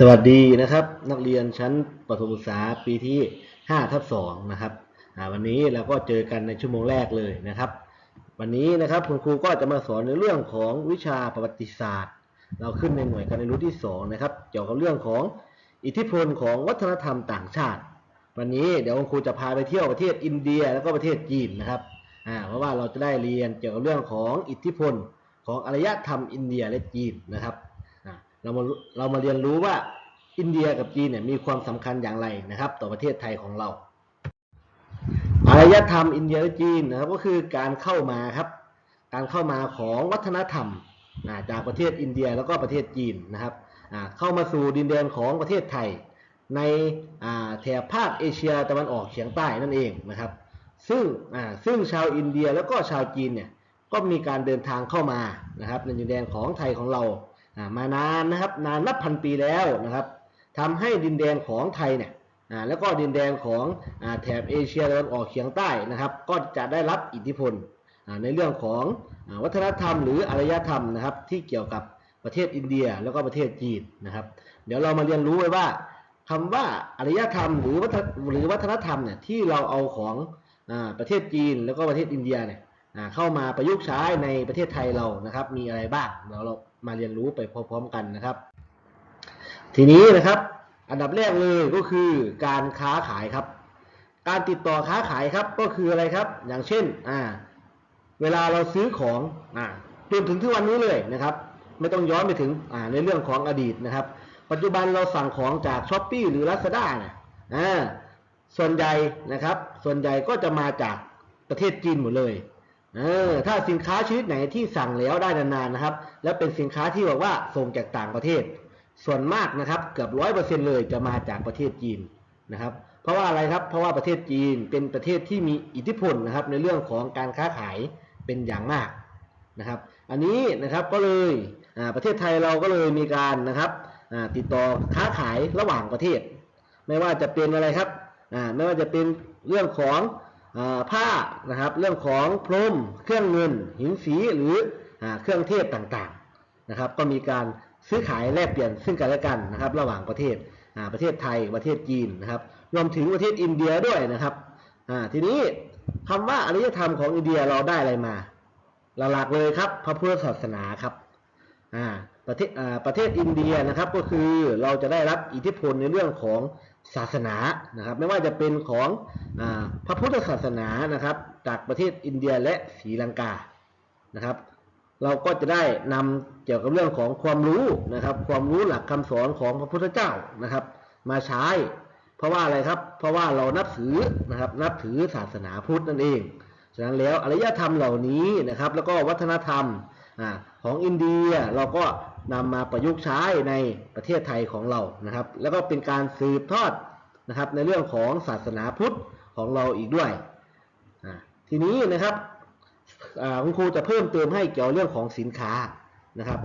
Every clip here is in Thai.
สวัสดีนะครับ นักเรียนชั้นประถมศึกษาปีที่5ทับ2นะครับวันนี้เราก็เจอกันในชั่วโมงแรกเลยนะครับ วันนี้นะครับคุณครูก็จะมาสอนในเรื่องของวิชาประวัติศาสตร์ เราขึ้นในหน่วยการเรียนรู้ที่2นะครับเกี่ยวกับเรื่องของอิทธิพลของวัฒนธรรมต่างชาติ วันนี้เดี๋ยวคุณครูจะพาไปเที่ยวประเทศอินเดีย แล้วก็ประเทศจีนนะครับเพราะว่าเราจะได้เรียนเกี่ยวกับเรื่องของอิทธิพลของอารยธรรมอินเดียและจีนนะครับ เรามาเรามาเรียนรู้ว่าอินเดียกับจีนเนี่ยมีความสำคัญอย่างไรนะครับ ต่อประเทศไทยของเรา อารยธรรมอินเดียและจีนนะครับก็คือการเข้ามาครับ การเข้ามาของวัฒนธรรมาจากประเทศอินเดียแล้วก็ประเทศจีนนะครับเข้ามาสู่ดินแดนของประเทศไทย ในแถบภาคเอเชียตะวันออกเฉียงใต้นั่นเองนะครับ ซึ่งซึ่งชาวอินเดียแล้วก็ชาวจีนเนี่ยก็มีการเดินทางเข้ามานะครับในดินแดนของไทยของเรา มานานนะครับนานนับพันปีแล้วนะครับทำให้ดินแดนของไทยเนี่ยแล้วก็ดินแดนของอแถบเอเชียตะวันออกเฉียงใต้นะครับ ก็จะได้รับอิทธิพลในเรื่องของอวัฒนธรรมหรืออารยธรรมนะครับที่เกี่ยวกับประเทศอินเดียแล้วก็ประเทศจีนนะครับ เดี๋ยวเรามาเรียนรู้ไว้ว่าคำว่าอารยธรรมหรือวัฒนหรือวัฒนธรรมเนี่ยที่เราเอาของอประเทศจีนแล้วก็ประเทศอินเดียเนี่ย เข้ามาประยุกต์ใช้ในประเทศไทยเรานะครับ มีอะไรบ้างเดี๋ยวเรามาเรียนรู้ไปพร้อมๆกันนะครับ ทีนี้นะครับอันดับแรกเลยก็คือการค้าขายครับ การติดต่อค้าขายครับก็คืออะไรครับ อย่างเช่นอ่าเวลาเราซื้อของอ่าจนถึงทุกวันนี้เลยนะครับ ไม่ต้องย้อนไปถึงอ่าในเรื่องของอดีตนะครับ ปัจจุบันเราสั่งของจากช้อปปีหรือ Lazada เนี่ยอ่าส่วนใหญ่นะครับ ส่วนใหญ่ก็จะมาจากประเทศจีนหมดเลย เออถ้าสินค้าชนิดไหนที่สั่งแล้วได้นานๆนะครับ แล้วเป็นสินค้าที่บอกว่าส่งจากต่างประเทศ ส่วนมากนะครับเกือบร้อยเปอร์เซ็นเลยจะมาจากประเทศจีนนะครับ เพราะว่าอะไรครับ เพราะว่าประเทศจีนเป็นประเทศที่มีอิทธิพลนะครับ ในเรื่องของการค้าขายเป็นอย่างมากนะครับ อันนี้นะครับก็เลยประเทศไทยเราก็เลยมีการนะครับติดต่อค้าขายระหว่างประเทศ ไม่ว่าจะเป็นอะไรครับไม่ว่าจะเป็นเรื่องของ ผ้านะครับเรื่องของพรมเครื่องเงิน หินสีหรืออเครื่องเทศต่างๆนะครับ ก็มีการซื้อขายแลกเปลี่ยนซึ่งกันและกันนะครับ ระหว่างประเทศอ่าประเทศไทยประเทศจีนนะครับ รวมถึงประเทศอินเดียด้วยนะครับอ่าทีนี้คำว่าอารยธรรมของอินเดียเราได้อะไรมาหลักๆเลยครับพระพุทธศาสนาครับอ่าประเทศอ่าประเทศอินเดียนะครับก็คือเราจะได้รับอิทธิพลในเรื่องของ ศาสนานะครับ ไม่ว่าจะเป็นของอพระพุทธศาสนานะครับ จากประเทศอินเดียและศรีลังกานะครับ เราก็จะได้นำเกี่ยวกับเรื่องของความรู้นะครับ ความรู้หลักคำสอนของพระพุทธเจ้านะครับ มาใช้ เพราะว่าอะไรครับ เพราะว่าเรานับถือนะครับ นับถือศาสนาพุทธนั่นเองฉะนั้นแล้วอารยธรรมเหล่านี้นะครับ แล้วก็วัฒนธรรมอของอินเดียเราก็ นำมาประยุกต์ใช้ในประเทศไทยของเรานะครับ แล้วก็เป็นการสืบทอดนะครับในเรื่องของศาสนาพุทธของเราอีกด้วย ทีนี้นะครับคุณครูจะเพิ่มเติมให้เกี่ยวเรื่องของสินค้านะครับ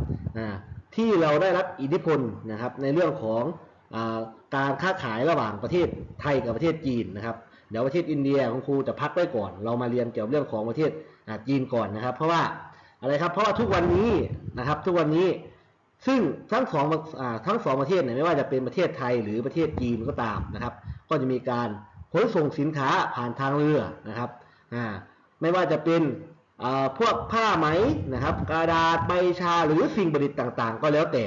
ที่เราได้รับอิทธิพลนะครับในเรื่องของอการค้าขายระหว่างประเทศไทยกับประเทศจีนนะครับเดี๋ยวประเทศอินเดียคุณครูจะพักไว้ก่อน เรามาเรียนเกี่ยวกับเรื่องของประเทศจีนก่อนนะครับ เพราะว่าอะไรครับเพราะว่าทุกวันนี้นะครับทุกวันนี้ ซึ่งทั้งสองทั้งสองประเทศเนี่ยไม่ว่าจะเป็นประเทศไทยหรือประเทศจีนก็ตามนะครับ ก็จะมีการขนส่งสินค้าผ่านทางเรือนะครับไม่ว่าจะเป็นพวกผ้าไหมนะครับกระดาษใบชาหรือสิ่งประดิษฐ์ต่างๆ ก็แล้วแต่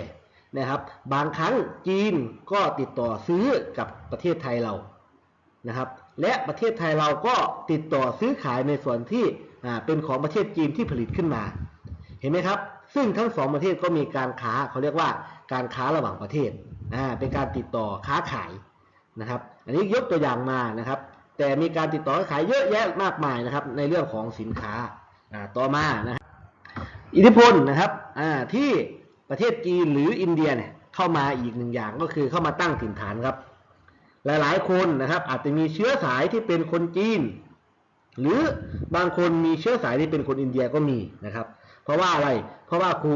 นะครับ บางครั้งจีนก็ติดต่อซื้อกับประเทศไทยเรานะครับ และประเทศไทยเราก็ติดต่อซื้อขายในส่วนที่เป็นของประเทศจีนที่ผลิตขึ้นมา เห็นไหมครับ ซึ่งทั้งสองประเทศก็มีการค้าเขาเรียกว่าการค้าระหว่างประเทศอ่าเป็นการติดต่อค้าขายนะครับ อันนี้ยกตัวอย่างมานะครับ แต่มีการติดต่อขายเยอะแยะมากมายนะครับ ในเรื่องของสินค้าอ่าต่อมานะครับอิทธิพลนะครับอ่าที่ประเทศจีนหรืออินเดียเนี่ยเข้ามาอีกหนึ่งอย่างก็คือเข้ามาตั้งถิ่นฐานครับ หลายๆคนนะครับ อาจจะมีเชื้อสายที่เป็นคนจีน หรือบางคนมีเชื้อสายที่เป็นคนอินเดียก็มีนะครับ เพราะว่าอะไร เพราะว่าครู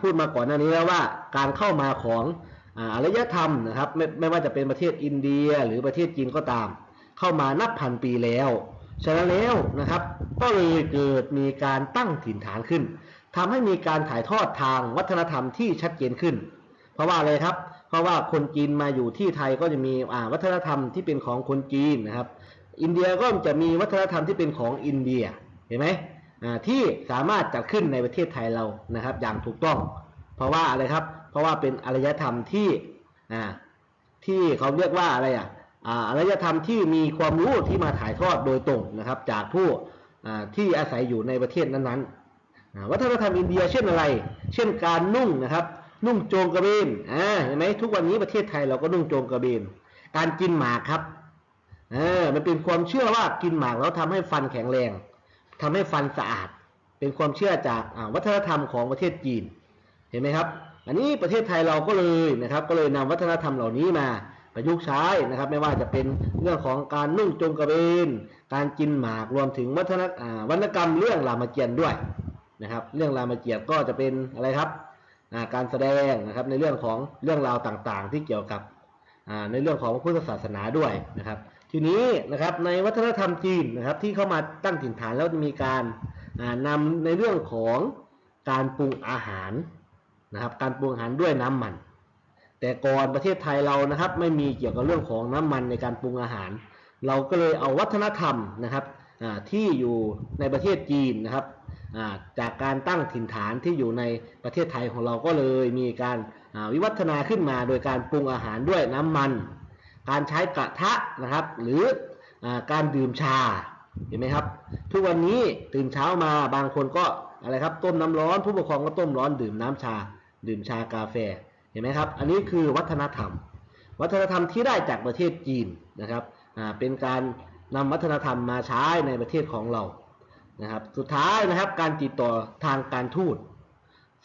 พูดมาก่อนหน้านี้แล้วว่าการเข้ามาของอารยธรรมนะครับไม่ไม่ว่าจะเป็นประเทศอินเดียหรือประเทศจีนก็ตาม เข้ามานับพันปีแล้ว ฉะนั้นแล้วนะครับ ก็เลยเกิดมีการตั้งถิ่นฐานขึ้นทำให้มีการถ่ายทอดทางวัฒนธรรมที่ชัดเจนขึ้น เพราะว่าอะไรครับ เพราะว่าคนจีนมาอยู่ที่ไทยก็จะมีวัฒนธรรมที่เป็นของคนจีนนะครับ อินเดียก็จะมีวัฒนธรรมที่เป็นของอินเดียเห็นไหม ที่สามารถจัดขึ้นในประเทศไทยเรานะครับ อย่างถูกต้อง เพราะว่าอะไรครับ เพราะว่าเป็นอารยธรรมที่ที่เขาเรียกว่าอะไรอะอารยธรรมที่มีความรู้ที่มาถ่ายทอดโดยตรงนะครับ จากผู้ที่อาศัยอยู่ในประเทศนั้นๆ วัฒนธรรมอินเดียเช่นอะไร เช่นการนุ่งนะครับ นุ่งโจงกระเบนอ่าเห็นไหมทุกวันนี้ประเทศไทยเราก็นุ่งโจงกระเบน การกินหมากครับเออมันเป็นความเชื่อว่ากินหมากแล้วทำให้ฟันแข็งแรง ทำให้ฟันสะอาด เป็นความเชื่อจากวัฒนธรรมของประเทศจีน เห็นไหมครับ อันนี้ประเทศไทยเราก็เลยนะครับ ก็เลยนำวัฒนธรรมเหล่านี้มาประยุกต์ใช้นะครับ ไม่ว่าจะเป็นเรื่องของการนุ่งจงกระเบน การกินหมาก รวมถึงวัฒนวรรณกรรมเรื่องรามเกียรติ์ด้วยนะครับ เรื่องรามเกียรติ์ก็จะเป็นอะไรครับ การแสดงนะครับในเรื่องของเรื่องราวต่างๆ ที่เกี่ยวกับในเรื่องของพุทธศาสนาด้วยนะครับ ทีนี้นะครับในวัฒนธรรมจีนนะครับที่เข้ามาตั้งถิ่นฐานแล้วมีการอ่านำในเรื่องของการปรุงอาหารนะครับการปรุงอาหารด้วยน้ำมัน แต่ก่อนประเทศไทยเรานะครับไม่มีเกี่ยวกับเรื่องของน้ำมันในการปรุงอาหาร เราก็เลยเอาวัฒนธรรมนะครับที่อยู่ในประเทศจีนนะครับจากการตั้งถิ่นฐานที่อยู่ในประเทศไทยของเราก็เลยมีการวิวัฒนาขึ้นมาโดยการปรุงอาหารด้วยน้ำมัน การใช้กระทะนะครับ หรืออการดื่มชาเห็นไหมครับ ทุกวันนี้ตื่นเช้ามาบางคนก็อะไรครับต้มน้ำร้อนผู้ปกครองก็ต้มร้อนดื่มน้ำชา ดื่มชากาแฟเห็นไหมครับ อันนี้คือวัฒนธรรม วัฒนธรรมที่ได้จากประเทศจีนนะครับเป็นการนำวัฒนธรรมมาใช้ในประเทศของเรานะครับ สุดท้ายนะครับการติดต่อทางการทูต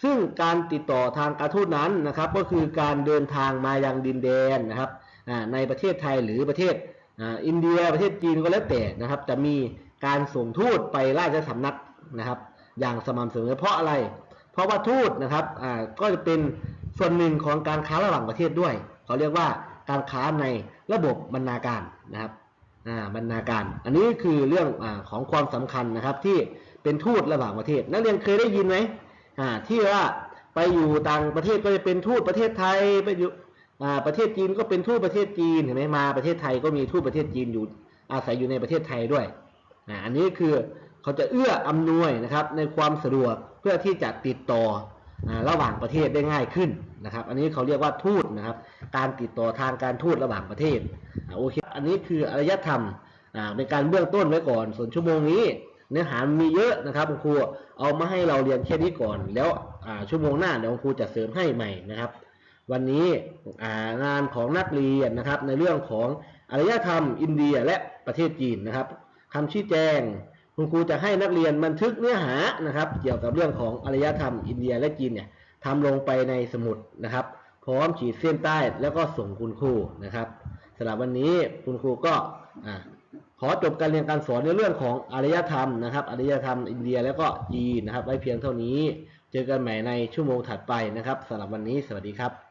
ซึ่งการติดต่อทางการทูตนั้นนะครับ ก็คือการเดินทางมายังดินแดนนะครับ ในประเทศไทยหรือประเทศอ,อินเดียประเทศจีนก็แล้วแต่นะครับจะมีการส่งทูตไปราชสำนักนะครับ อย่างสม่ำเสมอเพราะอะไร เพราะว่าทูตนะครับก็จะเป็นส่วนหนึ่งของการค้าระหว่างประเทศด้วย เขาเรียกว่าการค้าในระบบบรรณาการนะครับบรรณาการ อันนี้คือเรื่องอของความสำคัญนะครับที่เป็นทูตระหว่างประเทศ นักเรียนเคยได้ยินไหมที่ว่าไปอยู่ต่างประเทศก็จะเป็นทูตประเทศไทยไปอยู่ ประเทศจีนก็เป็นทูตประเทศจีนเห็นไหมมาประเทศไทยก็มีทูตประเทศจีนอยู่อาศัยอยู่ในประเทศไทยด้วยอันนี้คือเขาจะเอื้ออำนวยนะครับในความสะดวกเพื่อที่จะติดต่อระหว่างประเทศได้ง่ายขึ้นนะครับ อันนี้เขาเรียกว่าทูตนะครับ การติดต่อทางการทูตระหว่างประเทศโอเค อันนี้คืออารยธรรมอ่าเป็นการเบื้องต้นไว้ก่อน ส่วนชั่วโมงนี้ เนื้อหามีเยอะนะครับคุณครูเอามาให้เราเรียนแค่นี้ก่อน แล้วชั่วโมงหน้าเดี๋ยวคุณครูจะเสริมให้ใหม่นะครับ วันนี้งานของนักเรียนนะครับ ในเรื่องของอารยธรรมอินเดียและประเทศจีนนะครับคำชี้แจง คุณครูจะให้นักเรียนบันทึกเนื้อหานะครับ เกี่ยวกับเรื่องของอารยธรรมอินเดียและจีนเนี่ยทำลงไปในสมุดนะครับ พร้อมขีดเส้นใต้แล้วก็ส่งคุณครูนะครับสำหรับวันนี้คุณครูก็ขอจบการเรียนการสอนในเรื่องของอารยธรรมนะครับอารยธรรมอินเดียแล้วก็จีนนะครับ ไว้เพียงเท่านี้ เจอกันใหม่ในชั่วโมงถัดไปนะครับสำหรับวันนี้สวัสดีครับ